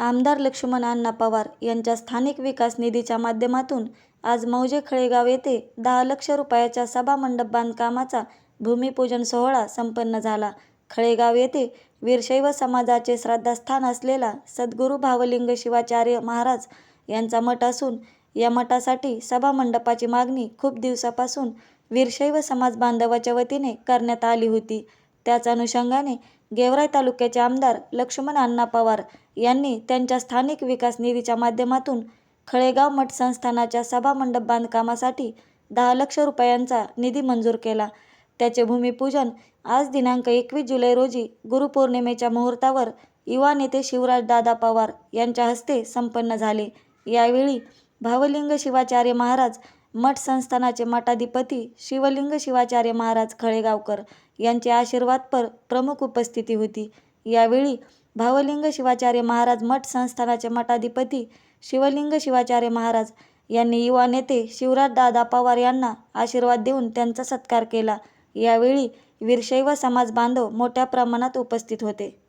आमदार लक्ष्मण अण्णा पवार यांच्या स्थानिक विकास निधीच्या माध्यमातून आज मौजे खळेगाव येथे दहा लक्ष रुपयाच्या सभामंडप बांधकामाचा भूमिपूजन सोहळा संपन्न झाला. खळेगाव येथे वीरशैव समाजाचे श्रद्धास्थान असलेला सद्गुरू भावलिंग शिवाचार्य महाराज यांचा मठ असून या मठासाठी सभामंडपाची मागणी खूप दिवसापासून वीरशैव समाज बांधवाच्या वतीने करण्यात आली होती. त्याच अनुषंगाने गेवराई तालुक्याचे आमदार लक्ष्मण अण्णा पवार यांनी त्यांच्या स्थानिक विकास निधीच्या माध्यमातून खळेगाव मठ संस्थानाच्या सभामंडप बांधकामासाठी दहा लक्ष रुपयांचा निधी मंजूर केला. त्याचे भूमिपूजन आज दिनांक एकवीस जुलै रोजी गुरुपौर्णिमेच्या मुहूर्तावर युवा नेते शिवराजदादा पवार यांच्या हस्ते संपन्न झाले. यावेळी भावलिंग शिवाचार्य महाराज मठ संस्थानाचे मठाधिपती शिवलिंग शिवाचार्य महाराज खळेगावकर यांचे आशीर्वादपर प्रमुख उपस्थिती होती. यावेळी भावलिंग शिवाचार्य महाराज मठ संस्थानाचे मठाधिपती शिवलिंग शिवाचार्य महाराज यांनी युवा नेते शिवराजदादा पवार यांना आशीर्वाद देऊन त्यांचा सत्कार केला. यावेळी वीरशैव समाज बांधव मोठ्या प्रमाणात उपस्थित होते.